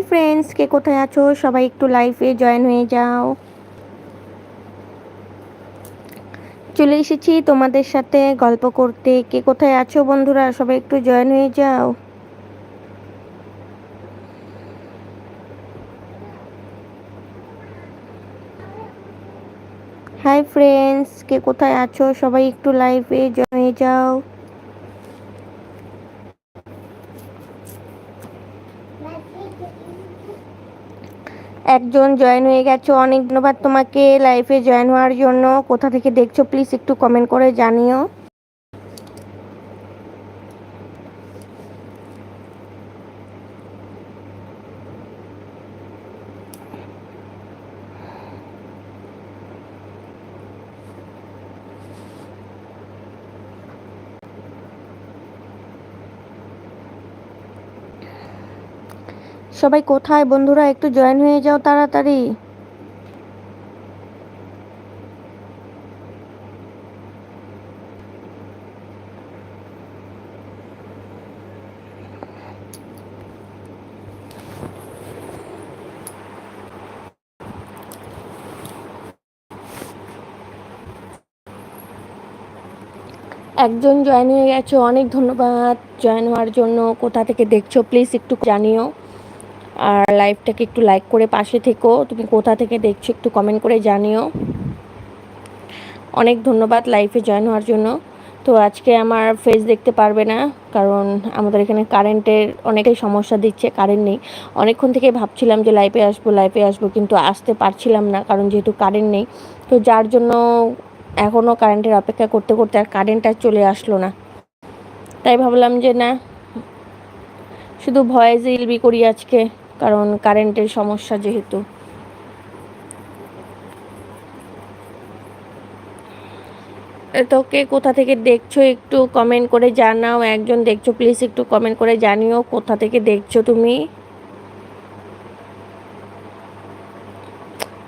Hi friends কে কোথায় আছো? সবাই একটু লাইভে জয়েন হয়ে যাও। চলে এসেছি তোমাদের সাথে গল্প করতে। কে কোথায় আছো বন্ধুরা? সবাই একটু জয়েন হয়ে যাও। হাই ফ্রেন্ডস কে কোথায় আছো? সবাই একটু লাইভে জয়েন হয়ে যাও। একজন জয়েন হয়ে গেছো। অনেক ধন্যবাদ তোমাকে লাইফে জয়েন হওয়ার জন্য। কোথা থেকে দেখছ প্লিজ একটু কমেন্ট করে জানিও। সবাই কোথায়? বন্ধুরা, একটু জয়েন হয়ে যাও তাড়াতাড়ি। একজন জয়েন হয়ে গেছো, অনেক ধন্যবাদ। জয়েন হওয়ার জন্য কোথা থেকে দেখছ প্লিজ একটু জানিও। আর লাইভটাকে একটু লাইক করে পাশে থেকো। তুমি কোথা থেকে দেখছ একটু কমেন্ট করে জানিও। অনেক ধন্যবাদ লাইফে জয়েন হওয়ার জন্য। তো আজকে আমার ফেস দেখতে পারবে না, কারণ আমাদের এখানে কারেন্টের অনেকেই সমস্যা দিচ্ছে কারেন্ট নেই। অনেকক্ষণ থেকে ভাবছিলাম যে লাইফে আসব লাইফে আসব, কিন্তু আসতে পারছিলাম না, কারণ যেহেতু কারেন্ট নেই। তো যার জন্য এখনও কারেন্টের অপেক্ষা করতে করতে আর কারেন্টটা চলে আসলো না। তাই ভাবলাম যে না, শুধু ভয়েস ইলবি করি আজকে। কারণ কারেন্টের সমস্যা যেহেতু। তোকে কোথা থেকে দেখছ একটু কমেন্ট করে জানাও, একজন দেখছ প্লিজ একটু কমেন্ট করে জানিও কোথা থেকে দেখছ তুমি।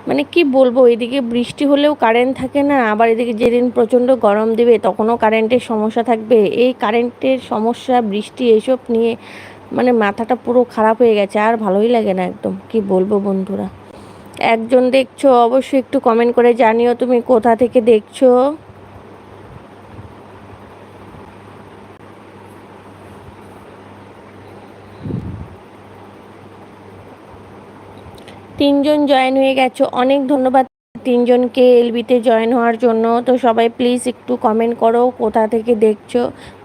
মানে কি বলব, এদিকে বৃষ্টি হলেও কারেন্ট থাকে না, আবার এদিকে যেদিন প্রচণ্ড গরম দেবে তখনও কারেন্টের সমস্যা থাকবে। এই কারেন্টের সমস্যা, বৃষ্টি, এসব নিয়ে মানে মাথাটা পুরো খারাপ হয়ে গেছে, আর ভালোই লাগে না একদম। কি বলব বন্ধুরা? একজন দেখছ, অবশ্যই একটু কমেন্ট করে জানিও তুমি কোথা থেকে দেখছ। তিনজন জয়েন হয়ে গেছো, অনেক ধন্যবাদ। তিনজনকে এলবিতে জয়েন হওয়ার জন্য। তো সবাই প্লিজ একটু কমেন্ট করো, কোথা থেকে দেখছ?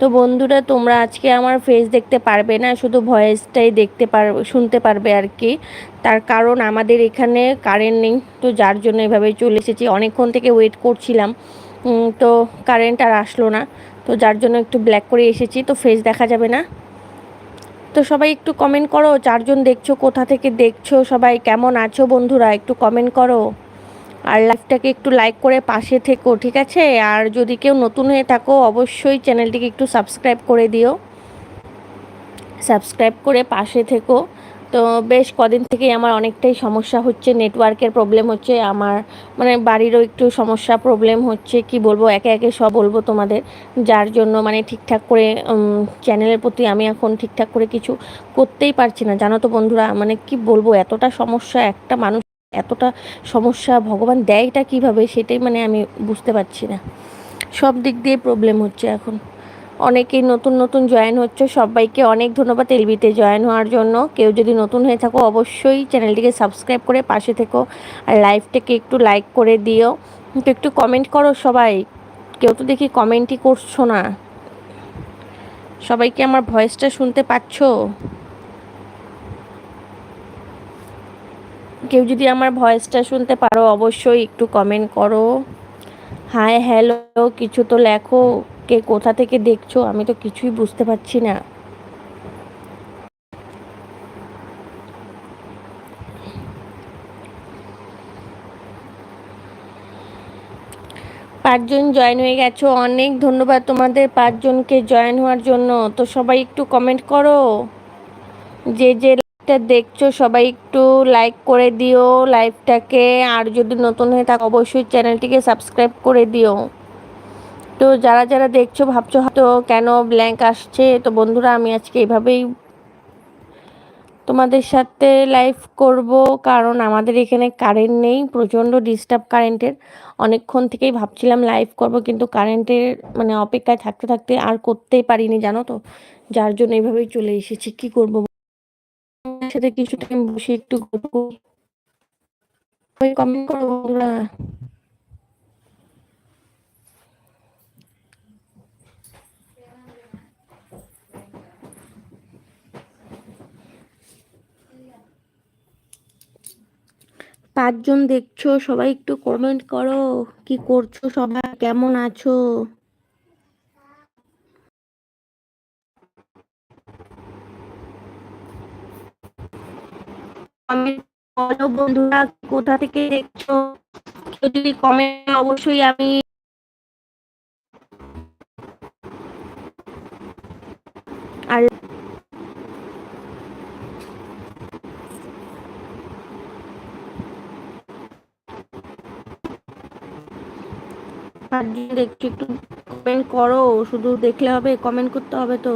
তো বন্ধুরা, তোমরা আজকে আমার ফেস দেখতে পারবে না, শুধু ভয়েসটাই দেখতে পার, শুনতে পারবে আর কি। তার কারণ আমাদের এখানে কারেন্ট নেই, তো যার জন্য এভাবে চলে এসেছি। অনেকক্ষণ থেকে ওয়েট করছিলাম তো কারেন্ট আর আসলো না। তো যার জন্য একটু ব্ল্যাক করে এসেছি, তো ফেস দেখা যাবে না। তো সবাই একটু কমেন্ট করো, চারজন দেখছ, কোথা থেকে দেখছ, সবাই কেমন আছো বন্ধুরা? একটু কমেন্ট করো। আর লাইভটাকে একটু লাইক করে পাশে থেকো, ঠিক আছে? আর যদি কেউ নতুন হয়ে থাকো, অবশ্যই চ্যানেলটিকে একটু সাবস্ক্রাইব করে দিও। সাবস্ক্রাইব করে পাশে থেকো। তো বেশ কদিন থেকেই আমার অনেকটাই সমস্যা হচ্ছে, নেটওয়ার্কের প্রবলেম হচ্ছে, আমার মানে বাড়িরও একটু সমস্যা, প্রবলেম হচ্ছে, কি বলব, একে একে সব বলব তোমাদের। যার জন্য মানে ঠিকঠাক করে চ্যানেলের প্রতি আমি এখন ঠিকঠাক করে কিছু করতেই পারছি না। জানো তো বন্ধুরা মানে কি বলব, এতটা সমস্যা, একটা মানুষ এতটা সমস্যা ভগবান দেয়টা কীভাবে সেটাই মানে আমি বুঝতে পারছি না। সব দিক দিয়ে প্রবলেম হচ্ছে এখন। অনেকেই নতুন নতুন জয়েন হচ্ছে। সবাইকে অনেক ধন্যবাদ এলবিতে জয়েন হওয়ার জন্য। কেউ যদি নতুন হয়ে থাকো, অবশ্যই চ্যানেলটিকে সাবস্ক্রাইব করে পাশে থেকো। আর লাইভটাকে একটু লাইক করে দিও। তো একটু কমেন্ট করো সবাই। কেউ তো দেখি কমেন্টই করছ না। সবাইকে আমার ভয়েসটা শুনতে পাচ্ছ? কেউ যদি আমার ভয়েসটা শুনতে পারো, অবশ্যই একটু কমেন্ট করো। হাই হ্যালো কিছু তো লেখো, কে কোথা থেকে দেখছ? আমি তো কিছুই বুঝতে পারছি না। পাঁচজন জয়েন হয়ে গেছো, অনেক ধন্যবাদ তোমাদের পাঁচজনকে জয়েন হওয়ার জন্য। তো সবাই একটু কমেন্ট করো। যে যে লাইভটা দেখছ, সবাই একটু লাইক করে দিও লাইভটাকে। আর যদি নতুন হয়ে থাকো, অবশ্যই চ্যানেলটিকে সাবস্ক্রাইব করে দিও। তো যারা যারা দেখছ, ভাবছ হয়তো কেন ব্ল্যাঙ্ক আসছে, তো বন্ধুরা আমি আজকে এভাবেই তোমাদের সাথে লাইভ করব, কারণ আমাদের এখানে কারেন্ট নেই, প্রচণ্ড ডিস্টার্ব কারেন্টের অনেকক্ষণ থেকেই ভাবছিলাম লাইভ করব, কিন্তু কারেন্টের মানে অপেক্ষায় থাকতে থাকতে আর করতেই পারিনি, জানো তো? যার জন্য এইভাবেই চলে এসেছি, কী করব সাথে কিছু টাইম বসে একটু গল্প কমেন্ট করো বন্ধুরা। পাঁচজন দেখছ, সবাই একটু কমেন্ট করো। কি করছ সবাই? কেমন আছো? বলো বন্ধুরা, কোথা থেকে দেখছ? কেউ যদি কমেন্ট অবশ্যই আমি আর দেখছ একটু কমেন্ট করো, শুধু দেখলে হবে কমেন্ট করতে হবে তো।